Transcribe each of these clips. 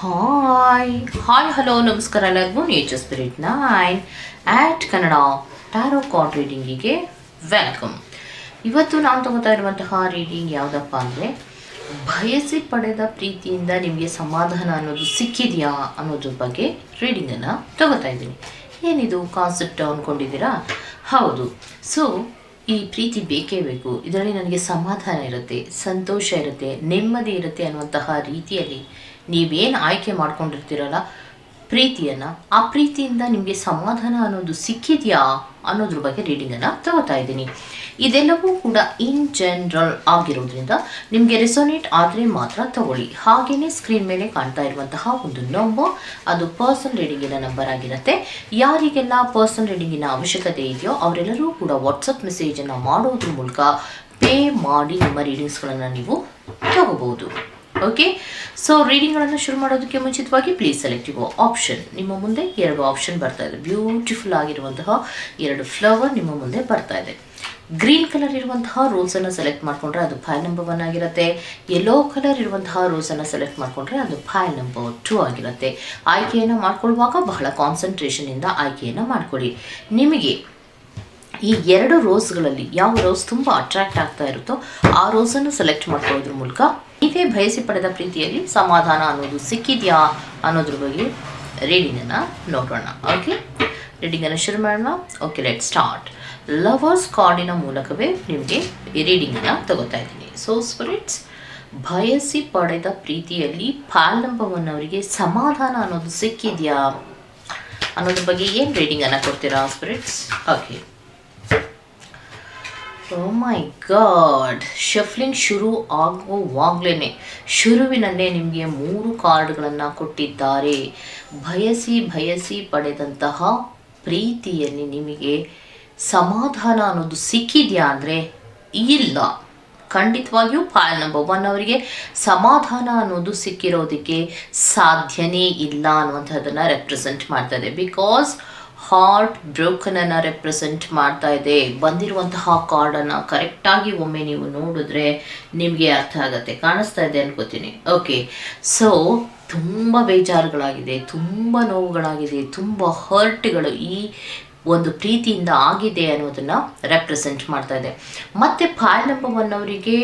Hi. Hi, hello, ನಮಸ್ಕಾರ ಎಲ್ಲರಿಗೂ. Nature spirit nine at Kannada tarot card ರೀಡಿಂಗಿಗೆ welcome ಇವತ್ತು ನಾನು ತಗೋತಾ ಇರುವಂತಹ ರೀಡಿಂಗ್ ಯಾವುದಪ್ಪ ಅಂದರೆ, ಬಯಸಿ ಪಡೆದ ಪ್ರೀತಿಯಿಂದ ನಿಮಗೆ ಸಮಾಧಾನ ಅನ್ನೋದು ಸಿಕ್ಕಿದೆಯಾ ಅನ್ನೋದ್ರ ಬಗ್ಗೆ ರೀಡಿಂಗನ್ನು ತಗೋತಾ ಇದ್ದೀನಿ. ಏನಿದು? ಕಾನ್ಸೆಪ್ಟ್ ಅಂದ್ಕೊಂಡಿದ್ದೀರಾ ಹೌದು. ಸೊ ಈ ಪ್ರೀತಿ ಬೇಕೇ ಬೇಕು. ಇದರಲ್ಲಿ ನನಗೆ ಸಮಾಧಾನ ಇರುತ್ತೆ, ಸಂತೋಷ ಇರುತ್ತೆ, ನೆಮ್ಮದಿ ಇರುತ್ತೆ ಅನ್ನುವಂತಹ ರೀತಿಯಲ್ಲಿ ನೀವೇನು ಆಯ್ಕೆ ಮಾಡ್ಕೊಂಡಿರ್ತೀರಲ್ಲ, ಪ್ರೀತಿಯನ್ನು, ಆ ಪ್ರೀತಿಯಿಂದ ನಿಮಗೆ ಸಮಾಧಾನ ಅನ್ನೋದು ಸಿಕ್ಕಿದೆಯಾ ಅನ್ನೋದ್ರ ಬಗ್ಗೆ ರೀಡಿಂಗನ್ನು ತಗೋತಾ ಇದ್ದೀನಿ. ಇದೆಲ್ಲವೂ ಕೂಡ ಇನ್ ಜನರಲ್ ಆಗಿರೋದ್ರಿಂದ ನಿಮಗೆ ರೆಸೊನೇಟ್ ಆದರೆ ಮಾತ್ರ ತಗೊಳ್ಳಿ. ಹಾಗೆಯೇ ಸ್ಕ್ರೀನ್ ಮೇಲೆ ಕಾಣ್ತಾ ಇರುವಂತಹ ಒಂದು ನಂಬರ್ ಅದು ಪರ್ಸನ್ ರೀಡಿಂಗಿನ ನಂಬರ್ ಆಗಿರುತ್ತೆ. ಯಾರಿಗೆಲ್ಲ ಪರ್ಸನ್ ರೀಡಿಂಗಿನ ಅವಶ್ಯಕತೆ ಇದೆಯೋ ಅವರೆಲ್ಲರೂ ಕೂಡ ವಾಟ್ಸಪ್ ಮೆಸೇಜನ್ನು ಮಾಡೋದ್ರ ಮೂಲಕ ಪೇ ಮಾಡಿ ನಿಮ್ಮ ರೀಡಿಂಗ್ಸ್ಗಳನ್ನು ನೀವು ತಗೋಬಹುದು. ಓಕೆ ಸೊ ರೀಡಿಂಗ್ಗಳನ್ನು ಶುರು ಮಾಡೋದಕ್ಕೆ ಮುಂಚಿತವಾಗಿ ಪ್ಲೀಸ್ ಸೆಲೆಕ್ಟ್ ಆಪ್ಷನ್ ನಿಮ್ಮ ಮುಂದೆ ಎರಡು ಆಪ್ಷನ್ ಬರ್ತಾ ಇದೆ. ಬ್ಯೂಟಿಫುಲ್ ಆಗಿರುವಂತಹ ಎರಡು ಫ್ಲವರ್ ನಿಮ್ಮ ಮುಂದೆ ಬರ್ತಾ ಇದೆ. ಗ್ರೀನ್ ಕಲರ್ ಇರುವಂತಹ ರೋಸನ್ನು ಸೆಲೆಕ್ಟ್ ಮಾಡಿಕೊಂಡ್ರೆ ಅದು ಫೈಲ್ ನಂಬರ್ ಒನ್ ಆಗಿರುತ್ತೆ. ಯೆಲ್ಲೋ ಕಲರ್ ಇರುವಂತಹ ರೋಸನ್ನು ಸೆಲೆಕ್ಟ್ ಮಾಡಿಕೊಂಡ್ರೆ ಅದು ಫೈಲ್ ನಂಬರ್ ಟೂ ಆಗಿರುತ್ತೆ. ಆಯ್ಕೆಯನ್ನು ಮಾಡ್ಕೊಳ್ಳುವಾಗ ಬಹಳ ಕಾನ್ಸಂಟ್ರೇಷನಿಂದ ಆಯ್ಕೆಯನ್ನು ಮಾಡಿಕೊಡಿ ನಿಮಗೆ ಈ ಎರಡು ರೋಸ್ಗಳಲ್ಲಿ ಯಾವ ರೋಸ್ ತುಂಬ ಅಟ್ರಾಕ್ಟ್ ಆಗ್ತಾ ಇರುತ್ತೋ ಆ ರೋಸನ್ನು ಸೆಲೆಕ್ಟ್ ಮಾಡ್ಕೊಳ್ಳೋದ್ರ ಮೂಲಕ ನೀವೇ ಬಯಸಿ ಪಡೆದ ಪ್ರೀತಿಯಲ್ಲಿ ಸಮಾಧಾನ ಅನ್ನೋದು ಸಿಕ್ಕಿದೆಯಾ ಅನ್ನೋದ್ರ ಬಗ್ಗೆ ರೀಡಿಂಗನ್ನು ನೋಡೋಣ. ಓಕೆ ರೀಡಿಂಗನ್ನು ಶುರು ಮಾಡೋಣ. ಓಕೆ ಲೆಟ್ ಸ್ಟಾರ್ಟ್ ಲವರ್ಸ್ ಕಾರ್ಡಿನ ಮೂಲಕವೇ ನಿಮಗೆ ರೀಡಿಂಗನ್ನು ತಗೋತಾ ಇದ್ದೀನಿ. ಸೊ ಸ್ಪಿರಿಟ್ಸ್ ಬಯಸಿ ಪಡೆದ ಪ್ರೀತಿಯಲ್ಲಿ ಪಾಲಂಬವನ್ನು ಅವರಿಗೆ ಸಮಾಧಾನ ಅನ್ನೋದು ಸಿಕ್ಕಿದೆಯಾ ಅನ್ನೋದ್ರ ಬಗ್ಗೆ ಏನು ರೀಡಿಂಗನ್ನು ಕೊಡ್ತೀರಾ spirits okay my god shuffling ಶುರು ಆಗುವಾಗ್ಲೇ ಶುರುವಿನಲ್ಲೇ ನಿಮಗೆ ಮೂರು ಕಾರ್ಡ್ಗಳನ್ನು ಕೊಟ್ಟಿದ್ದಾರೆ. ಬಯಸಿ ಬಯಸಿ ಪಡೆದಂತಹ ಪ್ರೀತಿಯಲ್ಲಿ ನಿಮಗೆ ಸಮಾಧಾನ ಅನ್ನೋದು ಸಿಕ್ಕಿದೆಯಾ ಅಂದರೆ? ಇಲ್ಲ. ಖಂಡಿತವಾಗಿಯೂ ಫೈಲ್ ನಂಬರ್ ಅವರಿಗೆ ಸಮಾಧಾನ ಅನ್ನೋದು ಸಿಕ್ಕಿರೋದಕ್ಕೆ ಸಾಧ್ಯನೇ ಇಲ್ಲ ಅನ್ನುವಂಥದ್ದನ್ನು ರೆಪ್ರೆಸೆಂಟ್ ಮಾಡ್ತಾ ಬಿಕಾಸ್ ಹಾರ್ಟ್ ಬ್ರೋಕನನ್ನು ರೆಪ್ರೆಸೆಂಟ್ ಮಾಡ್ತಾ ಇದೆ. ಬಂದಿರುವಂತಹ ಕಾರ್ಡನ್ನು ಕರೆಕ್ಟಾಗಿ ಒಮ್ಮೆ ನೀವು ನೋಡಿದ್ರೆ ನಿಮಗೆ ಅರ್ಥ ಆಗುತ್ತೆ. ಕಾಣಿಸ್ತಾ ಇದೆ ಅನ್ಕೋತೀನಿ. ಓಕೆ ಸೊ ತುಂಬ ಬೇಜಾರುಗಳಾಗಿದೆ, ತುಂಬ ನೋವುಗಳಾಗಿದೆ, ತುಂಬ ಹರ್ಟ್ಗಳು ಈ ಒಂದು ಪ್ರೀತಿಯಿಂದ ಆಗಿದೆ ಅನ್ನೋದನ್ನು ರೆಪ್ರೆಸೆಂಟ್ ಮಾಡ್ತಾ ಇದೆ. ಮತ್ತು ಅವರಿಗೆ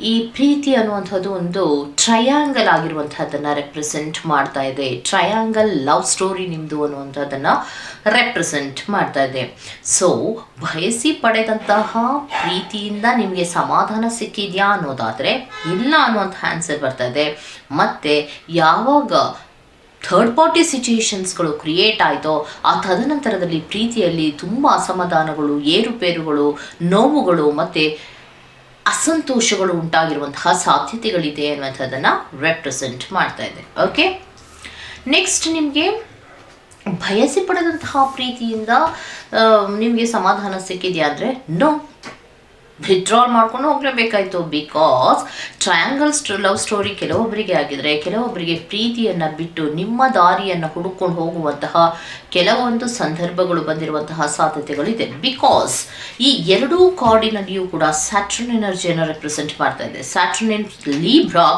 ಈ ಪ್ರೀತಿ ಅನ್ನುವಂಥದ್ದು ಒಂದು ಟ್ರಯಾಂಗಲ್ ಆಗಿರುವಂಥದ್ದನ್ನು ರೆಪ್ರೆಸೆಂಟ್ ಮಾಡ್ತಾ ಇದೆ. ಟ್ರಯಾಂಗಲ್ ಲವ್ ಸ್ಟೋರಿ ನಿಮ್ಮದು ಅನ್ನುವಂಥದ್ದನ್ನು ರೆಪ್ರೆಸೆಂಟ್ ಮಾಡ್ತಾ ಇದೆ. ಸೊ ಬಯಸಿ ಪಡೆದಂತಹ ಪ್ರೀತಿಯಿಂದ ನಿಮಗೆ ಸಮಾಧಾನ ಸಿಕ್ಕಿದೆಯಾ ಅನ್ನೋದಾದರೆ ಇಲ್ಲ ಅನ್ನುವಂಥ ಆನ್ಸರ್ ಬರ್ತಾ ಇದೆ. ಮತ್ತು ಯಾವಾಗ ಥರ್ಡ್ ಪಾರ್ಟಿ ಸಿಚುಯೇಷನ್ಸ್ಗಳು ಕ್ರಿಯೇಟ್ ಆಯಿತೋ, ಆ ತದನಂತರದಲ್ಲಿ ಪ್ರೀತಿಯಲ್ಲಿ ತುಂಬ ಅಸಮಾಧಾನಗಳು, ಏರುಪೇರುಗಳು, ನೋವುಗಳು ಮತ್ತು ಅಸಂತೋಷಗಳು ಉಂಟಾಗಿರುವಂತಹ ಸಾಧ್ಯತೆಗಳಿದೆ ಅನ್ನುವಂಥದ್ದನ್ನು ರೆಪ್ರೆಸೆಂಟ್ ಮಾಡ್ತಾ ಇದೆ. ಓಕೆ ನೆಕ್ಸ್ಟ್ ನಿಮಗೆ ಬಯಸಿ ಪಡೆದಂತಹ ಪ್ರೀತಿಯಿಂದ ನಿಮಗೆ ಸಮಾಧಾನ ಸಿಕ್ಕಿದೆಯಾ ಅಂದರೆ ನೋ ವಿತ್ಡ್ರಾಲ್ ಮಾಡ್ಕೊಂಡು ಹೋಗಲೇಬೇಕಾಯ್ತು ಬಿಕಾಸ್ ಟ್ರಯಾಂಗಲ್ ಸ್ಟೋ ಲವ್ ಸ್ಟೋರಿ ಕೆಲವೊಬ್ಬರಿಗೆ ಆಗಿದ್ರೆ ಕೆಲವೊಬ್ಬರಿಗೆ ಪ್ರೀತಿಯನ್ನು ಬಿಟ್ಟು ನಿಮ್ಮ ದಾರಿಯನ್ನು ಹುಡುಕೊಂಡು ಹೋಗುವಂತಹ ಕೆಲವೊಂದು ಸಂದರ್ಭಗಳು ಬಂದಿರುವಂತಹ ಸಾಧ್ಯತೆಗಳಿದೆ. ಬಿಕಾಸ್ ಈ ಎರಡೂ ಕಾರ್ಡಿನಲ್ಲಿಯೂ ಕೂಡ ಸ್ಯಾಟ್ರನ್ ಎನರ್ಜಿಯನ್ನು ರೆಪ್ರೆಸೆಂಟ್ ಮಾಡ್ತಾ ಇದೆ. ಸ್ಯಾಟ್ರನ್ ಇನ್ ಲೀಬ್ರಾ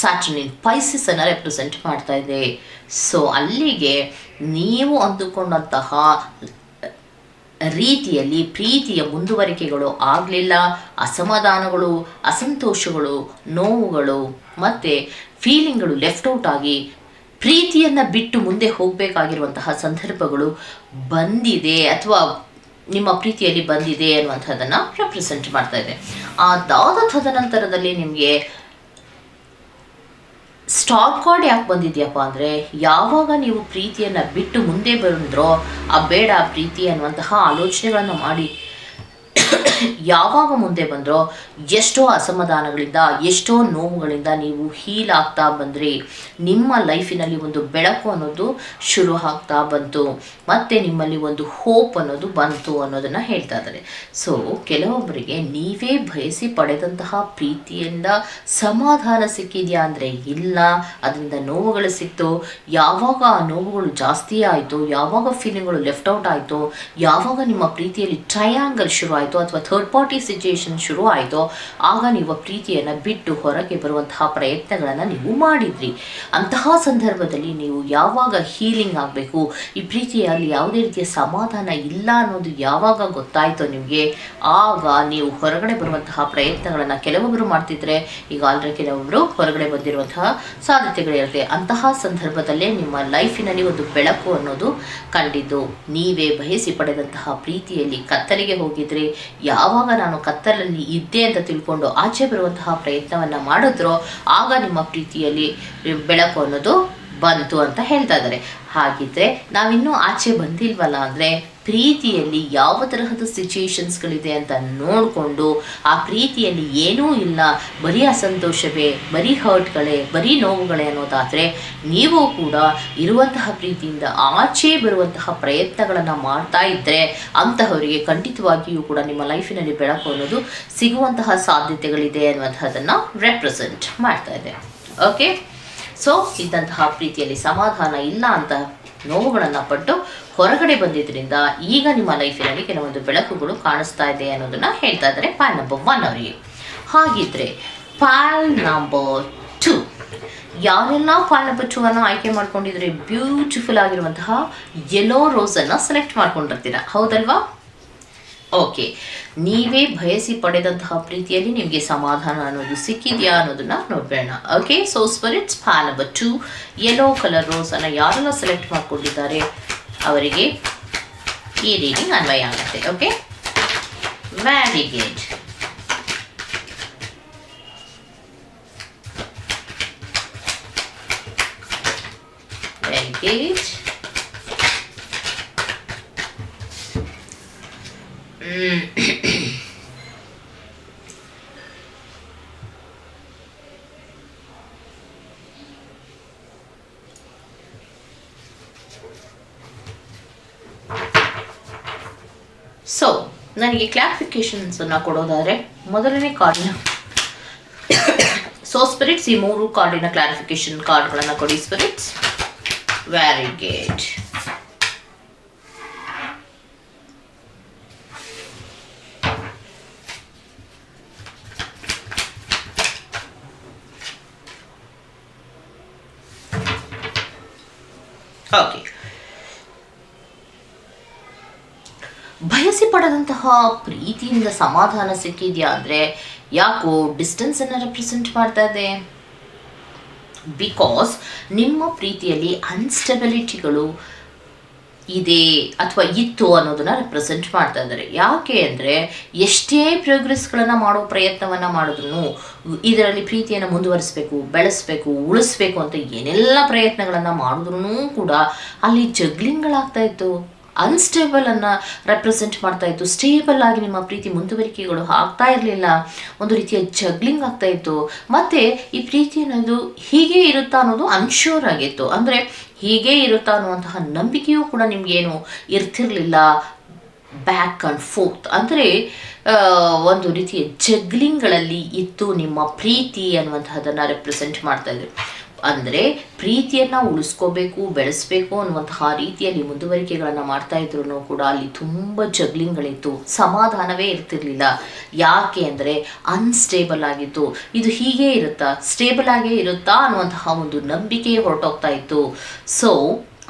ಸ್ಯಾಟ್ರನ್ ಇನ್ ಪೈಸಿಸ್ ಅನ್ನು ರೆಪ್ರೆಸೆಂಟ್ ಮಾಡ್ತಾ ಇದೆ. ಸೊ ಅಲ್ಲಿಗೆ ನೀವು ಅಂದುಕೊಂಡಂತಹ ರೀತಿಯಲ್ಲಿ ಪ್ರೀತಿಯ ಮುಂದುವರಿಕೆಗಳು ಆಗಲಿಲ್ಲ. ಅಸಮಾಧಾನಗಳು, ಅಸಂತೋಷಗಳು, ನೋವುಗಳು, ಮತ್ತು ಫೀಲಿಂಗ್ಗಳು ಲೆಫ್ಟ್ ಔಟ್ ಆಗಿ ಪ್ರೀತಿಯನ್ನು ಬಿಟ್ಟು ಮುಂದೆ ಹೋಗಬೇಕಾಗಿರುವಂತಹ ಸಂದರ್ಭಗಳು ಬಂದಿದೆ ಅಥವಾ ನಿಮ್ಮ ಪ್ರೀತಿಯಲ್ಲಿ ಬಂದಿದೆ ಅನ್ನುವಂಥದ್ದನ್ನು ರೆಪ್ರೆಸೆಂಟ್ ಮಾಡ್ತಾ ಇದೆ. ಅದಾದ ತದನಂತರದಲ್ಲಿ ನಿಮಗೆ ಸ್ಟಾಕ್ ಕಾರ್ಡ್ ಯಾಕೆ ಬಂದಿದೆಯಪ್ಪ ಅಂದರೆ ಯಾವಾಗ ನೀವು ಪ್ರೀತಿಯನ್ನು ಬಿಟ್ಟು ಮುಂದೆ ಬಂದ್ರೋ ಆ ಬೇಡ ಪ್ರೀತಿ ಅನ್ನುವಂತಹ ಆಲೋಚನೆಗಳನ್ನು ಮಾಡಿ. ಯಾವಾಗ ಮುಂದೆ ಬಂದರೋ ಎಷ್ಟೋ ಅಸಮಾಧಾನಗಳಿಂದ, ಎಷ್ಟೋ ನೋವುಗಳಿಂದ ನೀವು ಹೀಲ್ ಆಗ್ತಾ ಬಂದ್ರಿ. ನಿಮ್ಮ ಲೈಫಿನಲ್ಲಿ ಒಂದು ಬೆಳಕು ಅನ್ನೋದು ಶುರು ಆಗ್ತಾ ಬಂತು. ಮತ್ತು ನಿಮ್ಮಲ್ಲಿ ಒಂದು ಹೋಪ್ ಅನ್ನೋದು ಬಂತು ಅನ್ನೋದನ್ನು ಹೇಳ್ತಾ ಇದ್ದಾರೆ. ಸೊ ಕೆಲವೊಬ್ಬರಿಗೆ ನೀವೇ ಬಯಸಿ ಪಡೆದಂತಹ ಪ್ರೀತಿಯಿಂದ ಸಮಾಧಾನ ಸಿಕ್ಕಿದೆಯಾ ಅಂದರೆ ಇಲ್ಲ, ಅದರಿಂದ ನೋವುಗಳು ಸಿಕ್ತು. ಯಾವಾಗ ಆ ನೋವುಗಳು ಜಾಸ್ತಿ ಆಯಿತು, ಯಾವಾಗ ಫೀಲಿಂಗ್ಗಳು ಲೆಫ್ಟ್ ಔಟ್ ಆಯಿತು, ಯಾವಾಗ ನಿಮ್ಮ ಪ್ರೀತಿಯಲ್ಲಿ ಟ್ರಯಾಂಗಲ್ ಶುರು ಆಯಿತು ಅಥವಾ ಥರ್ಡ್ ಪಾರ್ಟಿ ಸಿಚುಯೇಷನ್ ಶುರು ಆಯಿತೋ ಆಗ ನೀವು ಪ್ರೀತಿಯನ್ನು ಬಿಟ್ಟು ಹೊರಗೆ ಬರುವಂತಹ ಪ್ರಯತ್ನಗಳನ್ನು ನೀವು ಮಾಡಿದ್ರಿ. ಅಂತಹ ಸಂದರ್ಭದಲ್ಲಿ ನೀವು ಯಾವಾಗ ಹೀಲಿಂಗ್ ಆಗಬೇಕು? ಈ ಪ್ರೀತಿಯಲ್ಲಿ ಯಾವುದೇ ರೀತಿಯ ಸಮಾಧಾನ ಇಲ್ಲ ಅನ್ನೋದು ಯಾವಾಗ ಗೊತ್ತಾಯಿತೋ ನಿಮಗೆ? ಆಗ ನೀವು ಹೊರಗಡೆ ಬರುವಂತಹ ಪ್ರಯತ್ನಗಳನ್ನು ಕೆಲವೊಬ್ಬರು ಮಾಡ್ತಿದ್ರೆ, ಈಗ ಆಲ್ರೆಡಿ ಕೆಲವೊಬ್ಬರು ಹೊರಗಡೆ ಬಂದಿರುವಂತಹ ಸಾಧ್ಯತೆಗಳಿರುತ್ತೆ. ಅಂತಹ ಸಂದರ್ಭದಲ್ಲೇ ನಿಮ್ಮ ಲೈಫಿನಲ್ಲಿ ಒಂದು ಬೆಳಕು ಅನ್ನೋದು ಕಂಡಿದ್ದು. ನೀವೇ ಬಯಸಿ ಪಡೆದಂತಹ ಪ್ರೀತಿಯಲ್ಲಿ ಕತ್ತಲಿಗೆ ಹೋಗಿದ್ರೆ. ಯಾವಾಗ ನಾನು ಕತ್ತಲಲ್ಲಿ ಇದ್ದೆ ಅಂತ ತಿಳ್ಕೊಂಡು ಆಚೆ ಬರುವಂತಹ ಪ್ರಯತ್ನವನ್ನು ಮಾಡಿದ್ರೋ ಆಗ ನಿಮ್ಮ ಪ್ರೀತಿಯಲ್ಲಿ ಬೆಳಕು ಅನ್ನೋದು ಬಂತು ಅಂತ ಹೇಳ್ತಾ ಇದ್ದಾರೆ. ಹಾಗಿದ್ರೆ ನಾವಿನ್ನೂ ಆಚೆ ಬಂದಿಲ್ವಲ್ಲ ಅಂದರೆ ಪ್ರೀತಿಯಲ್ಲಿ ಯಾವ ತರಹದ ಸಿಚುಯೇಷನ್ಸ್ಗಳಿದೆ ಅಂತ ನೋಡಿಕೊಂಡು ಆ ಪ್ರೀತಿಯಲ್ಲಿ ಏನೂ ಇಲ್ಲ, ಬರೀ ಅಸಂತೋಷವೇ, ಬರೀ ಹರ್ಟ್ಗಳೇ ಬರೀ ನೋವುಗಳೇ ಅನ್ನೋದಾದರೆ ನೀವು ಕೂಡ ಇರುವಂತಹ ಪ್ರೀತಿಯಿಂದ ಆಚೆ ಬರುವಂತಹ ಪ್ರಯತ್ನಗಳನ್ನು ಮಾಡ್ತಾ ಇದ್ದರೆ ಅಂತಹವರಿಗೆ ಖಂಡಿತವಾಗಿಯೂ ಕೂಡ ನಿಮ್ಮ ಲೈಫಿನಲ್ಲಿ ಬೆಳಕು ಅನ್ನೋದು ಸಿಗುವಂತಹ ಸಾಧ್ಯತೆಗಳಿದೆ ಅನ್ನುವಂಥದ್ದನ್ನು ರೆಪ್ರೆಸೆಂಟ್ ಮಾಡ್ತಾ ಇದೆ ಓಕೆ ಸೊ ಇದ್ದಂತಹ ಪ್ರೀತಿಯಲ್ಲಿ ಸಮಾಧಾನ ಇಲ್ಲ ಅಂತ ನೋವುಗಳನ್ನು ಪಟ್ಟು ಹೊರಗಡೆ ಬಂದಿದ್ದರಿಂದ ಈಗ ನಿಮ್ಮ ಲೈಫಿನಲ್ಲಿ ಕೆಲವೊಂದು ಬೆಳಕುಗಳು ಕಾಣಿಸ್ತಾ ಇದೆ ಅನ್ನೋದನ್ನ ಹೇಳ್ತಾ ಇದ್ದಾರೆ ಪಾಲ್ ನಂಬರ್ ಒನ್ ಅವರಿಗೆ. ಹಾಗಿದ್ರೆ ಪಾಲ್ ನಂಬರ್ ಟು ಯಾರೆಲ್ಲ ಪಾಲ್ ನಂಬರ್ ಟೂ ಅನ್ನು ಆಯ್ಕೆ ಮಾಡ್ಕೊಂಡಿದ್ರೆ ಬ್ಯೂಟಿಫುಲ್ ಆಗಿರುವಂತಹ ಯೆಲ್ಲೋ ರೋಸನ್ನು ಸೆಲೆಕ್ಟ್ ಮಾಡ್ಕೊಂಡಿರ್ತೀರ. ಹೌದಲ್ವಾ? ಓಕೆ ನೀವೇ ಬಯಸಿ ಪಡೆದಂತಹ ಪ್ರೀತಿಯಲ್ಲಿ ನಿಮಗೆ ಸಮಾಧಾನ ಅನ್ನೋದು ಸಿಕ್ಕಿದೆಯಾ ಅನ್ನೋದನ್ನ ನೋಡಬೇಡ. Okay so spirits fan number two yellow colour rose ಅನ್ನ ಯಾರೆಲ್ಲ ಸೆಲೆಕ್ಟ್ ಮಾಡ್ಕೊಂಡಿದ್ದಾರೆ? ಅವರಿಗೆ ಈ ರೀಡಿಂಗ್ ಅನ್ವಯ ಆಗುತ್ತೆ. ಓಕೆ ವೆರಿ ಗುಡ್ ಸೊ ನನಗೆ ಕ್ಲಾರಿಫಿಕೇಶನ್ಸ್ ಅನ್ನ ಕೊಡೋದಾದ್ರೆ, ಮೊದಲನೇ ಕಾರ್ಡ್ನ ಸೊ ಸ್ಪಿರಿಟ್ಸ್ ಈ ಮೂರು ಕಾರ್ಡಿನ ಕ್ಲಾರಿಫಿಕೇಶನ್ ಕಾರ್ಡ್ಗಳನ್ನು ಕೊಡಿ ಸ್ಪಿರಿಟ್ಸ್ ವೆರಿ ಗುಡ್ ಓಕೆ. ಬಯಸಿ ಪಡೆದಂತಹ ಪ್ರೀತಿಯಿಂದ ಸಮಾಧಾನ ಸಿಕ್ಕಿದೆಯಾ ಅಂದರೆ ಯಾಕೋ ಡಿಸ್ಟೆನ್ಸನ್ನು ರೆಪ್ರೆಸೆಂಟ್ ಮಾಡ್ತಾ ಇದೆ? ಬಿಕಾಸ್ ನಿಮ್ಮ ಪ್ರೀತಿಯಲ್ಲಿ ಅನ್ಸ್ಟೆಬಿಲಿಟಿಗಳು ಇದೆ ಅಥವಾ ಇತ್ತು ಅನ್ನೋದನ್ನ ರೆಪ್ರೆಸೆಂಟ್ ಮಾಡ್ತಾ ಇದ್ದಾರೆ. ಯಾಕೆ ಅಂದರೆ ಎಷ್ಟೇ ಪ್ರೋಗ್ರೆಸ್ಗಳನ್ನು ಮಾಡೋ ಪ್ರಯತ್ನವನ್ನು ಮಾಡಿದ್ರು ಇದರಲ್ಲಿ ಪ್ರೀತಿಯನ್ನು ಮುಂದುವರಿಸಬೇಕು, ಬೆಳೆಸಬೇಕು, ಉಳಿಸ್ಬೇಕು ಅಂತ ಏನೆಲ್ಲ ಪ್ರಯತ್ನಗಳನ್ನು ಮಾಡಿದ್ರು ಕೂಡ ಅಲ್ಲಿ ಜಗ್ಲಿಂಗ್ಗಳಾಗ್ತಾ ಇತ್ತು. ಅನ್ಸ್ಟೇಬಲ್ ಅನ್ನ ರೆಪ್ರೆಸೆಂಟ್ ಮಾಡ್ತಾ ಇತ್ತು. ಸ್ಟೇಬಲ್ ಆಗಿ ನಿಮ್ಮ ಪ್ರೀತಿ ಮುಂದುವರಿಕೆಗಳು ಆಗ್ತಾ ಇರಲಿಲ್ಲ. ಒಂದು ರೀತಿಯ ಜಗ್ಲಿಂಗ್ ಆಗ್ತಾ ಇತ್ತು. ಮತ್ತೆ ಈ ಪ್ರೀತಿ ಅನ್ನೋದು ಹೀಗೆ ಇರುತ್ತಾ ಅನ್ನೋದು ಅನ್ಶೂರ್ ಆಗಿತ್ತು. ಅಂದರೆ ಹೀಗೆ ಇರುತ್ತಾ ಅನ್ನುವಂತಹ ನಂಬಿಕೆಯೂ ಕೂಡ ನಿಮ್ಗೇನು ಇರ್ತಿರ್ಲಿಲ್ಲ. ಬ್ಯಾಕ್ ಆ್ಯಂಡ್ ಫೋರ್ತ್ ಅಂದರೆ ಒಂದು ರೀತಿಯ ಜಗ್ಲಿಂಗ್ಗಳಲ್ಲಿ ಇತ್ತು ನಿಮ್ಮ ಪ್ರೀತಿ ಅನ್ನುವಂತಹದನ್ನು ರೆಪ್ರೆಸೆಂಟ್ ಮಾಡ್ತಾ ಇದ್ರು. ಅಂದರೆ ಪ್ರೀತಿಯನ್ನು ಉಳಿಸ್ಕೋಬೇಕು, ಬೆಳೆಸ್ಬೇಕು ಅನ್ನುವಂತಹ ರೀತಿಯಲ್ಲಿ ಮುಂದುವರಿಕೆಗಳನ್ನು ಮಾಡ್ತಾ ಇದ್ರು ಕೂಡ ಅಲ್ಲಿ ತುಂಬ ಜಗ್ಲಿಂಗ್ಗಳಿತ್ತು. ಸಮಾಧಾನವೇ ಇರ್ತಿರ್ಲಿಲ್ಲ. ಯಾಕೆ ಅಂದರೆ ಅನ್ಸ್ಟೇಬಲ್ ಆಗಿತ್ತು. ಇದು ಹೀಗೆ ಇರುತ್ತಾ? ಸ್ಟೇಬಲ್ ಆಗೇ ಇರುತ್ತಾ ಅನ್ನುವಂತಹ ಒಂದು ನಂಬಿಕೆ ಹೊರಟೋಗ್ತಾ ಇತ್ತು. ಸೊ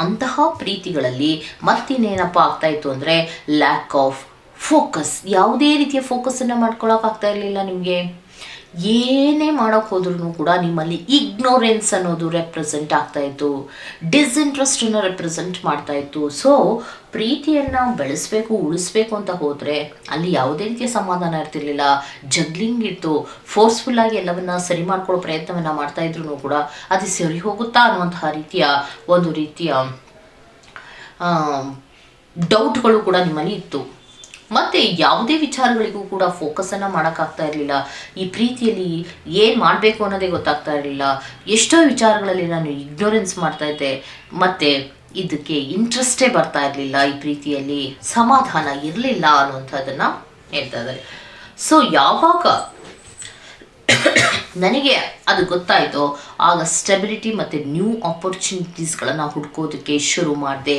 ಅಂತಹ ಪ್ರೀತಿಗಳಲ್ಲಿ ಮತ್ತಿನ್ನೇನಪ್ಪ ಆಗ್ತಾ ಇತ್ತು ಅಂದರೆ ಲ್ಯಾಕ್ ಆಫ್ ಫೋಕಸ್ ಯಾವುದೇ ರೀತಿಯ ಫೋಕಸನ್ನು ಮಾಡ್ಕೊಳಕ್ಕಾಗ್ತಾ ಇರಲಿಲ್ಲ ನಿಮಗೆ. ಏನೇ ಮಾಡೋಕ್ಕೆ ಹೋದ್ರೂ ಕೂಡ ನಿಮ್ಮಲ್ಲಿ ಇಗ್ನೋರೆನ್ಸ್ ಅನ್ನೋದು ರೆಪ್ರೆಸೆಂಟ್ ಆಗ್ತಾ ಇತ್ತು. ಡಿಸ್ಇಂಟ್ರೆಸ್ಟನ್ನು ರೆಪ್ರೆಸೆಂಟ್ ಮಾಡ್ತಾ ಇತ್ತು. ಸೊ ಪ್ರೀತಿಯನ್ನು ಬೆಳೆಸಬೇಕು, ಉಳಿಸ್ಬೇಕು ಅಂತ ಹೋದರೆ ಅಲ್ಲಿ ಯಾವುದೇ ರೀತಿಯ ಸಮಾಧಾನ ಇರ್ತಿರ್ಲಿಲ್ಲ. ಜಗ್ಲಿಂಗ್ ಇತ್ತು. ಫೋರ್ಸ್ಫುಲ್ಲಾಗಿ ಎಲ್ಲವನ್ನ ಸರಿ ಮಾಡ್ಕೊಳ್ಳೋ ಪ್ರಯತ್ನವನ್ನು ಮಾಡ್ತಾ ಇದ್ರು ಕೂಡ ಅದು ಸರಿ ಹೋಗುತ್ತಾ ಅನ್ನುವಂತಹ ರೀತಿಯ ಒಂದು ರೀತಿಯ ಡೌಟ್ಗಳು ಕೂಡ ನಿಮ್ಮಲ್ಲಿ ಇತ್ತು. ಮತ್ತೆ ಯಾವುದೇ ವಿಚಾರಗಳಿಗೂ ಕೂಡ ಫೋಕಸನ್ನು ಮಾಡೋಕ್ಕಾಗ್ತಾ ಇರಲಿಲ್ಲ. ಈ ಪ್ರೀತಿಯಲ್ಲಿ ಏನು ಮಾಡಬೇಕು ಅನ್ನೋದೇ ಗೊತ್ತಾಗ್ತಾ ಇರಲಿಲ್ಲ. ಎಷ್ಟೋ ವಿಚಾರಗಳಲ್ಲಿ ನಾನು ಇಗ್ನೋರೆನ್ಸ್ ಮಾಡ್ತಾ ಇದ್ದೆ. ಮತ್ತು ಇದಕ್ಕೆ ಇಂಟ್ರೆಸ್ಟೇ ಬರ್ತಾ ಇರಲಿಲ್ಲ ಈ ಪ್ರೀತಿಯಲ್ಲಿ. ಸಮಾಧಾನ ಇರಲಿಲ್ಲ ಅನ್ನುವಂಥದ್ದನ್ನು ಹೇಳ್ತಾ ಇದ್ದಾರೆ. ಸೊ ಯಾವಾಗ ನನಗೆ ಅದು ಗೊತ್ತಾಯಿತು. ಆಗ ಸ್ಟೆಬಿಲಿಟಿ ಮತ್ತು ನ್ಯೂ ಆಪರ್ಚುನಿಟೀಸ್ಗಳನ್ನು ಹುಡ್ಕೋದಕ್ಕೆ ಶುರು ಮಾಡಿದೆ.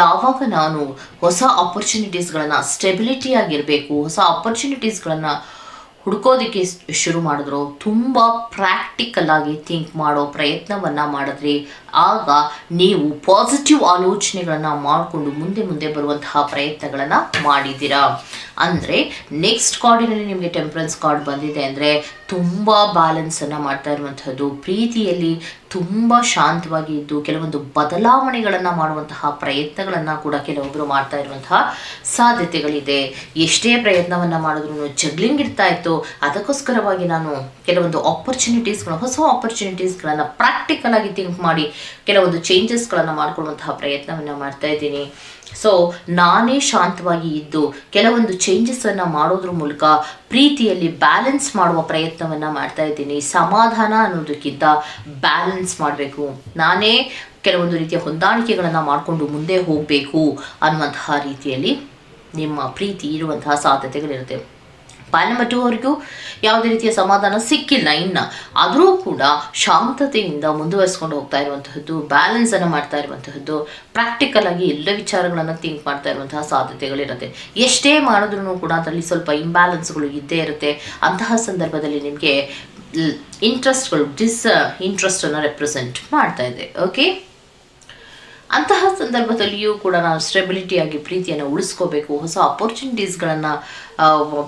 ಯಾವಾಗ ನಾನು ಹೊಸ ಆಪರ್ಚುನಿಟೀಸ್ಗಳನ್ನು ಸ್ಟೆಬಿಲಿಟಿ ಆಗಿರಬೇಕು, ಹೊಸ ಆಪರ್ಚುನಿಟೀಸ್ಗಳನ್ನು ಹುಡ್ಕೋದಕ್ಕೆ ಶುರು ಮಾಡಿದ್ರು. ತುಂಬ ಪ್ರಾಕ್ಟಿಕಲ್ಲಾಗಿ ಥಿಂಕ್ ಮಾಡೋ ಪ್ರಯತ್ನವನ್ನು ಮಾಡಿದ್ರಿ. ಆಗ ನೀವು ಪಾಸಿಟಿವ್ ಆಲೋಚನೆಗಳನ್ನು ಮಾಡಿಕೊಂಡು ಮುಂದೆ ಮುಂದೆ ಬರುವಂತಹ ಪ್ರಯತ್ನಗಳನ್ನು ಮಾಡಿದ್ದೀರಾ. ಅಂದರೆ ನೆಕ್ಸ್ಟ್ ಕಾರ್ಡಿನಲ್ಲಿ ನಿಮಗೆ ಟೆಂಪ್ರೆನ್ಸ್ ಕಾರ್ಡ್ ಬಂದಿದೆ ಅಂದರೆ ತುಂಬ ಬ್ಯಾಲೆನ್ಸನ್ನು ಮಾಡ್ತಾ ಇರುವಂಥದ್ದು ಪ್ರೀತಿಯಲ್ಲಿ ತುಂಬ ಶಾಂತವಾಗಿ ಇದ್ದು ಕೆಲವೊಂದು ಬದಲಾವಣೆಗಳನ್ನು ಮಾಡುವಂತಹ ಪ್ರಯತ್ನಗಳನ್ನು ಕೂಡ ಕೆಲವೊಬ್ಬರು ಮಾಡ್ತಾ ಇರುವಂತಹ ಸಾಧ್ಯತೆಗಳಿದೆ. ಎಷ್ಟೇ ಪ್ರಯತ್ನವನ್ನು ಮಾಡಿದ್ರು ಜಗ್ಲಿಂಗ್ ಇರ್ತಾ ಇತ್ತು. ಅದಕ್ಕೋಸ್ಕರವಾಗಿ ನಾನು ಕೆಲವೊಂದು ಆಪರ್ಚುನಿಟೀಸ್ಗಳು ಹೊಸ ಆಪರ್ಚುನಿಟೀಸ್ಗಳನ್ನು ಪ್ರಾಕ್ಟಿಕಲ್ ಆಗಿ ಥಿಂಕ್ ಮಾಡಿ ಕೆಲವೊಂದು ಚೇಂಜಸ್ಗಳನ್ನು ಮಾಡಿಕೊಳ್ಳುವಂತಹ ಪ್ರಯತ್ನವನ್ನು ಮಾಡ್ತಾ ಇದ್ದೀನಿ. ಸೊ ನಾನೇ ಶಾಂತವಾಗಿ ಇದ್ದು ಕೆಲವೊಂದು ಚೇಂಜಸನ್ನು ಮಾಡೋದ್ರ ಮೂಲಕ ಪ್ರೀತಿಯಲ್ಲಿ ಬ್ಯಾಲೆನ್ಸ್ ಮಾಡುವ ಪ್ರಯತ್ನವನ್ನು ಮಾಡ್ತಾ ಇದ್ದೀನಿ. ಸಮಾಧಾನ ಅನ್ನೋದಕ್ಕಿಂತ ಬ್ಯಾಲೆನ್ಸ್ ಮಾಡಬೇಕು. ನಾನೇ ಕೆಲವೊಂದು ರೀತಿಯ ಹೊಂದಾಣಿಕೆಗಳನ್ನು ಮಾಡಿಕೊಂಡು ಮುಂದೆ ಹೋಗಬೇಕು ಅನ್ನುವಂತಹ ರೀತಿಯಲ್ಲಿ ನಿಮ್ಮ ಪ್ರೀತಿ ಇರುವಂತಹ ಸಾಧ್ಯತೆಗಳಿರುತ್ತೆ. ಪಾಲ್ ಮಟ್ಟುವವರಿಗೂ ಯಾವುದೇ ರೀತಿಯ ಸಮಾಧಾನ ಸಿಕ್ಕಿಲ್ಲ. ಇನ್ನು ಆದರೂ ಕೂಡ ಶಾಂತತೆಯಿಂದ ಮುಂದುವರಿಸ್ಕೊಂಡು ಹೋಗ್ತಾ ಇರುವಂತಹದ್ದು ಬ್ಯಾಲೆನ್ಸನ್ನು ಮಾಡ್ತಾ ಇರುವಂತಹದ್ದು ಪ್ರಾಕ್ಟಿಕಲ್ ಆಗಿ ಎಲ್ಲ ವಿಚಾರಗಳನ್ನು ಥಿಂಕ್ ಮಾಡ್ತಾ ಇರುವಂತಹ ಸಾಧ್ಯತೆಗಳಿರುತ್ತೆ. ಎಷ್ಟೇ ಮಾಡಿದ್ರೂ ಕೂಡ ಅದರಲ್ಲಿ ಸ್ವಲ್ಪ ಇಂಬ್ಯಾಲೆನ್ಸ್ಗಳು ಇದ್ದೇ ಇರುತ್ತೆ. ಅಂತಹ ಸಂದರ್ಭದಲ್ಲಿ ನಿಮಗೆ ಇಂಟ್ರೆಸ್ಟ್ಗಳು ಡಿಸ್ ಇಂಟ್ರೆಸ್ಟನ್ನು ರೆಪ್ರೆಸೆಂಟ್ ಮಾಡ್ತಾ ಇದೆ. ಓಕೆ ಅಂತಹ ಸಂದರ್ಭದಲ್ಲಿಯೂ ಕೂಡ ನಾವು ಸ್ಟೆಬಿಲಿಟಿಯಾಗಿ ಪ್ರೀತಿಯನ್ನು ಉಳಿಸ್ಕೋಬೇಕು. ಹೊಸ ಅಪರ್ಚುನಿಟೀಸ್ಗಳನ್ನು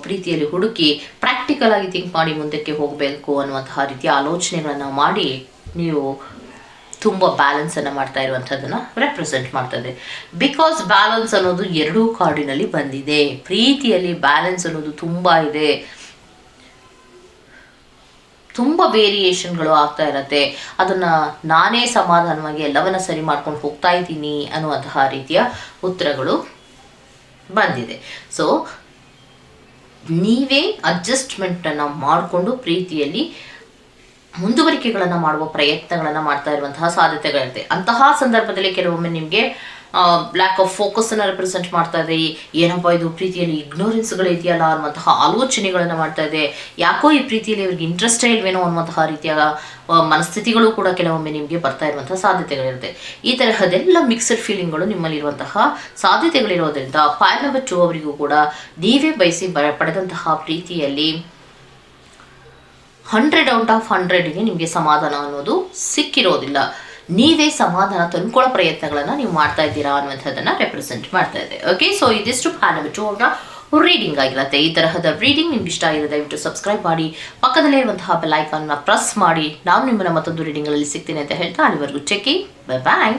ಪ್ರೀತಿಯಲ್ಲಿ ಹುಡುಕಿ ಪ್ರಾಕ್ಟಿಕಲ್ ಆಗಿ ಥಿಂಕ್ ಮಾಡಿ ಮುಂದಕ್ಕೆ ಹೋಗಬೇಕು ಅನ್ನುವಂತಹ ರೀತಿಯ ಆಲೋಚನೆಗಳನ್ನು ಮಾಡಿ ನೀವು ತುಂಬ ಬ್ಯಾಲೆನ್ಸನ್ನು ಮಾಡ್ತಾ ಇರುವಂಥದ್ದನ್ನು ರೆಪ್ರೆಸೆಂಟ್ ಮಾಡ್ತದೆ. ಬಿಕಾಸ್ ಬ್ಯಾಲೆನ್ಸ್ ಅನ್ನೋದು ಎರಡೂ ಕಾರ್ಡಿನಲ್ಲಿ ಬಂದಿದೆ. ಪ್ರೀತಿಯಲ್ಲಿ ಬ್ಯಾಲೆನ್ಸ್ ಅನ್ನೋದು ತುಂಬ ಇದೆ. ತುಂಬ ವೇರಿಯೇಷನ್ಗಳು ಆಗ್ತಾ ಇರತ್ತೆ. ಅದನ್ನು ನಾನೇ ಸಮಾಧಾನವಾಗಿ ಎಲ್ಲವನ್ನ ಸರಿ ಮಾಡ್ಕೊಂಡು ಹೋಗ್ತಾ ಇದ್ದೀನಿ ಅನ್ನುವಂತಹ ರೀತಿಯ ಉತ್ತರಗಳು ಬಂದಿದೆ. ಸೊ ನೀವೇ ಅಡ್ಜಸ್ಟ್ಮೆಂಟನ್ನು ಮಾಡಿಕೊಂಡು ಪ್ರೀತಿಯಲ್ಲಿ ಮುಂದುವರಿಕೆಗಳನ್ನು ಮಾಡುವ ಪ್ರಯತ್ನಗಳನ್ನು ಮಾಡ್ತಾ ಇರುವಂತಹ ಸಾಧ್ಯತೆಗಳಿರುತ್ತೆ ಅಂತಹ ಸಂದರ್ಭದಲ್ಲಿ ಕೆಲವೊಮ್ಮೆ ನಿಮಗೆ ಲ್ಯಾಕ್ ಆಫ್ ಫೋಕಸನ್ನು ರೆಪ್ರೆಸೆಂಟ್ ಮಾಡ್ತಾ ಇದೆ. ಏನಪ್ಪ ಇದು ಪ್ರೀತಿಯಲ್ಲಿ ಇಗ್ನೋರೆನ್ಸ್ಗಳು ಇದೆಯಲ್ಲ ಅನ್ನುವಂತಹ ಆಲೋಚನೆಗಳನ್ನು ಮಾಡ್ತಾ ಇದೆ. ಯಾಕೋ ಈ ಪ್ರೀತಿಯಲ್ಲಿ ಇವ್ರಿಗೆ ಇಂಟ್ರೆಸ್ಟೇ ಇಲ್ವೇನೋ ಅನ್ನುವಂತಹ ರೀತಿಯ ಮನಸ್ಥಿತಿಗಳು ಕೂಡ ಕೆಲವೊಮ್ಮೆ ನಿಮಗೆ ಬರ್ತಾ ಇರುವಂತಹ ಸಾಧ್ಯತೆಗಳಿರುತ್ತೆ. ಈ ತರಹದೆಲ್ಲ ಮಿಕ್ಸಡ್ ಫೀಲಿಂಗ್ಗಳು ನಿಮ್ಮಲ್ಲಿರುವಂತಹ ಸಾಧ್ಯತೆಗಳಿರೋದ್ರಿಂದ ಪಾಯ್ ನಂಬರ್ ಟು ಅವರಿಗೂ ಕೂಡ ನೀವೇ ಬಯಸಿ ಬ ಪಡೆದಂತಹ ಪ್ರೀತಿಯಲ್ಲಿ ಹಂಡ್ರೆಡ್ ಔಟ್ ಆಫ್ ಹಂಡ್ರೆಡ್ಗೆ ನಿಮಗೆ ಸಮಾಧಾನ ಅನ್ನೋದು ಸಿಕ್ಕಿರೋದಿಲ್ಲ. ನೀವೇ ಸಮಾಧಾನ ತಂದ್ಕೊಳ್ಳೋ ಪ್ರಯತ್ನಗಳನ್ನು ನೀವು ಮಾಡ್ತಾ ಇದ್ದೀರಾ ಅನ್ನುವಂಥದ್ದನ್ನು ರೆಪ್ರೆಸೆಂಟ್ ಮಾಡ್ತಾ ಇದೆ. ಓಕೆ ಸೊ ಇದಿಷ್ಟು ಹಾನಬಿಟ್ಟು ಅವರ ರೀಡಿಂಗ್ ಆಗಿರುತ್ತೆ. ಈ ತರಹದ ರೀಡಿಂಗ್ ನಿಮ್ಗೆ ಇಷ್ಟ ಆಗಿದೆ ದಯವಿಟ್ಟು ಸಬ್ಸ್ಕ್ರೈಬ್ ಮಾಡಿ. ಪಕ್ಕದಲ್ಲೇ ಇರುವಂತಹ ಬೆಲ್ ಪ್ರೆಸ್ ಮಾಡಿ. ನಾವು ನಿಮ್ಮನ್ನ ಮತ್ತೊಂದು ರೀಡಿಂಗಲ್ಲಿ ಸಿಗ್ತೀನಿ ಅಂತ ಹೇಳ್ತಾ ಅಲ್ಲಿವರೆಗೂ ಚೆಕ್ಕಿ ಬೈ ಬಾಯ್